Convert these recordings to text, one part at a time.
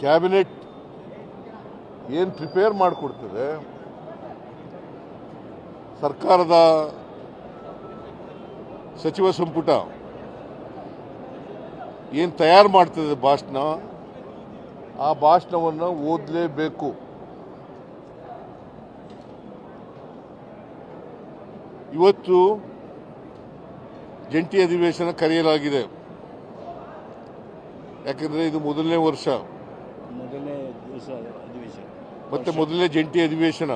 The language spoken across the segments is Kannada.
ಕ್ಯಾಬಿನೆಟ್ ಏನು ಪ್ರಿಪೇರ್ ಮಾಡಿಕೊಡ್ತದೆ? ಸರ್ಕಾರದ ಸಚಿವ ಸಂಪುಟ ಏನು ತಯಾರು ಮಾಡ್ತದೆ ಭಾಷಣ? ಆ ಭಾಷಣವನ್ನು ಓದಲೇಬೇಕು. ಇವತ್ತು ಜಂಟಿ ಅಧಿವೇಶನ ಕರೆಯಲಾಗಿದೆ. ಯಾಕಂದರೆ ಇದು ಮೊದಲನೇ ವರ್ಷ. ಮೊದಲನೇ ದಿವಸ ಅಧಿವೇಶನ. ಮತ್ತೆ ಮೊದಲನೇ ಜಂಟಿ ಅಧಿವೇಶನ.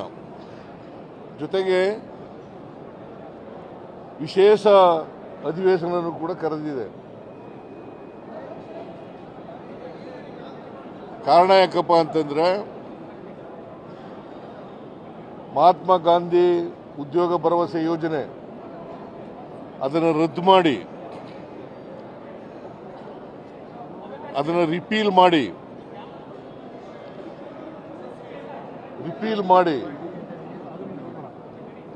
ಜೊತೆಗೆ ವಿಶೇಷ ಅಧಿವೇಶನವನ್ನು ಕೂಡ ಕರೆದಿದೆ. ಕಾರಣ ಯಾಕಪ್ಪ ಅಂತಂದ್ರೆ ಮಹಾತ್ಮ ಗಾಂಧಿ ಉದ್ಯೋಗ ಭರವಸೆ ಯೋಜನೆ ಅದನ್ನು ರದ್ದು ಮಾಡಿ, ಅದನ್ನು ರಿಪೀಲ್ ಮಾಡಿ ರಿಪೀಲ್ ಮಾಡಿ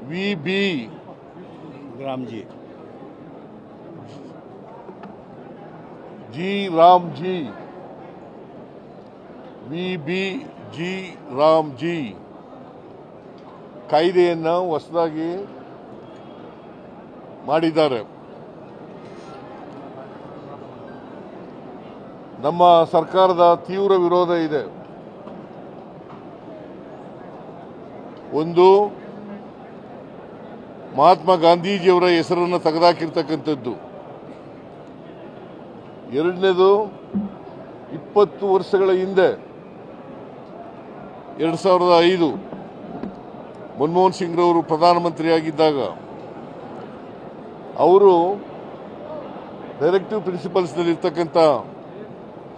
V B Ramji. G Ramji. V B G Ramji. ಕಾಯ್ದೆಯನ್ನು ಹೊಸದಾಗಿ ಮಾಡಿದ್ದಾರೆ. ನಮ್ಮ ಸರ್ಕಾರದ ತೀವ್ರ ವಿರೋಧ ಇದೆ. ಒಂದು ಮಹಾತ್ಮ ಗಾಂಧೀಜಿಯವರ ಹೆಸರನ್ನು ತೆಗೆದಾಕಿರ್ತಕ್ಕಂಥದ್ದು. ಎರಡನೇದು, ಇಪ್ಪತ್ತು ವರ್ಷಗಳ ಹಿಂದೆ, ಎರಡು ಸಾವಿರದ ಐದು, ಮನಮೋಹನ್ ಸಿಂಗ್ರವರು ಪ್ರಧಾನಮಂತ್ರಿಯಾಗಿದ್ದಾಗ, ಅವರು ಡೈರೆಕ್ಟಿವ್ ಪ್ರಿನ್ಸಿಪಲ್ಸ್ನಲ್ಲಿರ್ತಕ್ಕಂಥ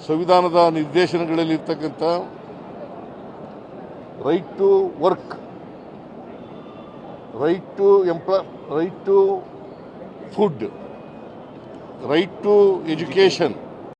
ಸಂವಿಧಾನದ ನಿರ್ದೇಶನಗಳಲ್ಲಿರ್ತಕ್ಕಂಥ right to work right to employ right to food right to education